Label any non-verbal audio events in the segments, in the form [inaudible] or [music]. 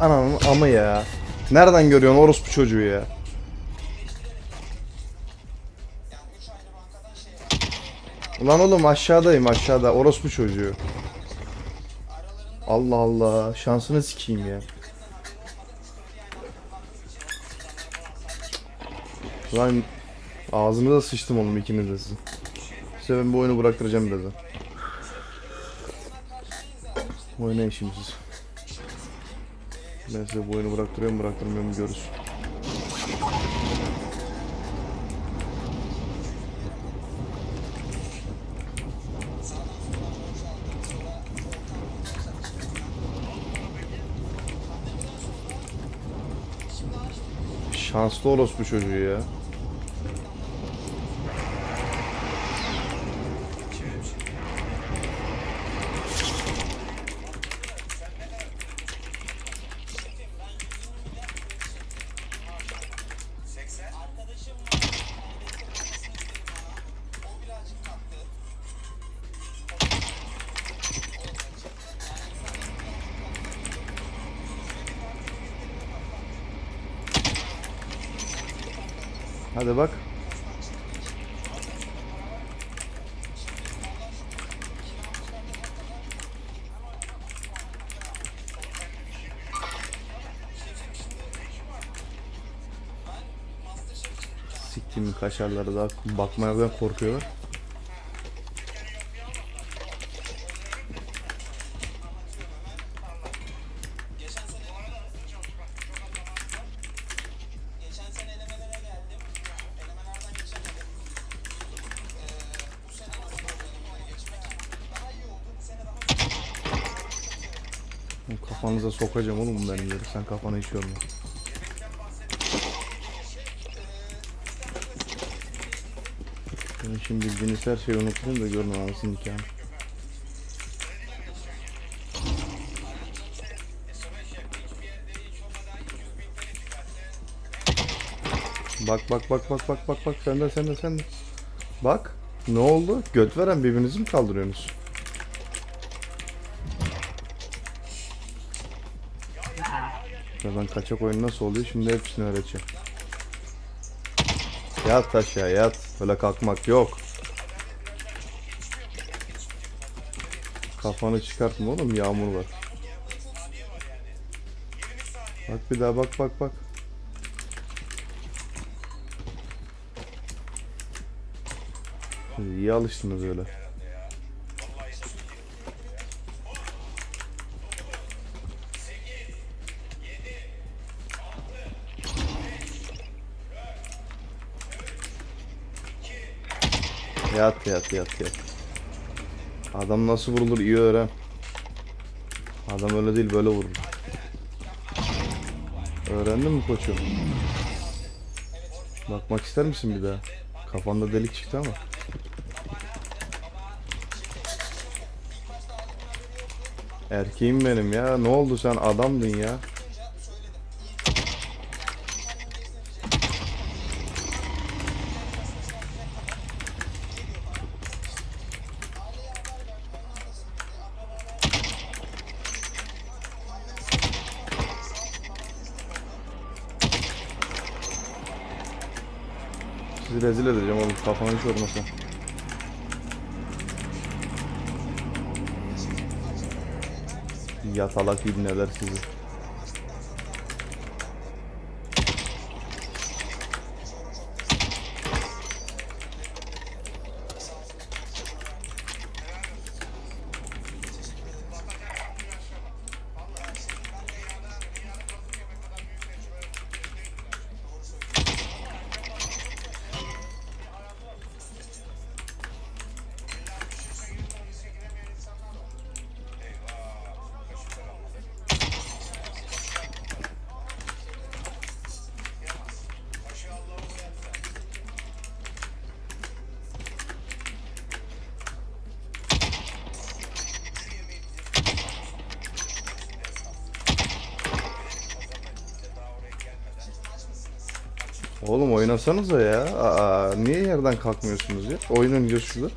Ananın amı ya. Nereden görüyorsun orospu çocuğu ya? Ulan oğlum aşağıdayım aşağıda orospu çocuğu. Allah Allah şansını sikeyim ya. Lan ağzınıza sıçtım oğlum ikiniz de sizin. Size ben bu oyunu bıraktıracağım birazdan. Oynayın şimdi siz. Ben size bu oyunu bıraktırıyorum bıraktırmıyorum görürüz. Şanslı orospu çocuğu ya. Hadi bak. Siktiğimin kaşarları da bakmadan korkuyorlar. Kafanıza sokacağım oğlum benim yeri. Sen kafana hiç yorma. Ben şimdi bildiğiniz her şeyi unuturum da görün anasını nikahını. Bak bak bak bak bak bak bak sen de sen de sen de. Bak ne oldu? Göt veren birbirinizi mi kaldırıyorsunuz? Ben kaçak oyun nasıl oluyor şimdi hepsini öğreteceğim. Yat aşağı yat. Öyle kalkmak yok. Kafanı çıkartma oğlum yağmur var. Bak bir daha bak bak bak. İyi alıştınız öyle. Yat yat yat yat. Adam nasıl vurulur iyi öğren. Adam öyle değil böyle vurur. Öğrendin mi koçum? Bakmak ister misin bir daha? Kafanda delik çıktı ama. Erkeğim benim ya. Ne oldu sen adamdın ya. Sizi rezil edeceğim oğlum kafanı hiç yormasın. Yatalak ibneler sizi. Oğlum oynasanıza ya. Aa, niye yerden kalkmıyorsunuz ya? Oyun oynuyoruz şurada.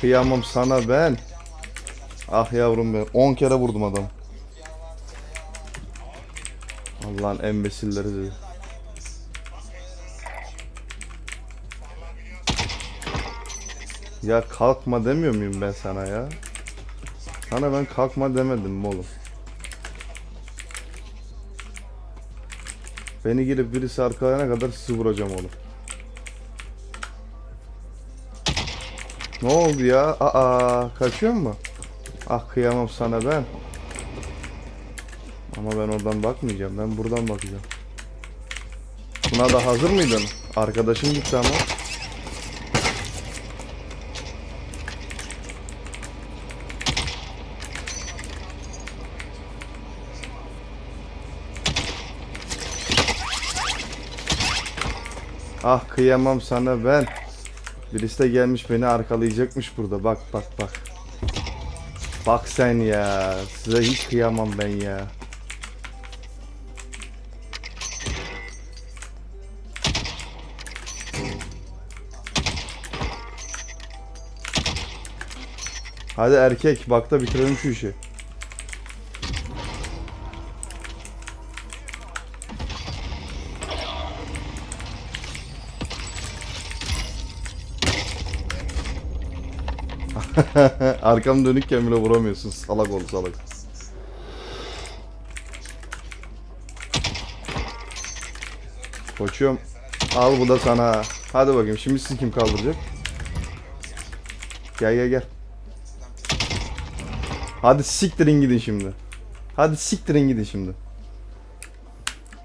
Kıyamam sana ben. Ah yavrum be 10 kere vurdum adamı. Allah'ın embesilleri dedi. Ya kalkma demiyor muyum ben sana ya? Sana ben kalkma demedim mi oğlum? Beni girip birisi arkalayana kadar sizi vuracağım oğlum. Ne oldu ya? Aa, kaçıyor mu? Ah kıyamam sana ben. Ama ben oradan bakmayacağım. Ben buradan bakacağım. Buna da hazır mıydın? Arkadaşım gitti ama. Ah kıyamam sana ben. Birisi de gelmiş beni arkalayacakmış burada. Bak bak bak. Bak sen ya. Size hiç kıyamam ben ya. Hadi erkek bak da bitirelim şu işi. [laughs] Arkam dönükken bile vuramıyorsun. Salak ol salak. Koçum. Al bu da sana. Hadi bakayım şimdi sizi kim kaldıracak? Gel gel gel. Hadi siktirin gidin şimdi. Hadi siktirin gidin şimdi.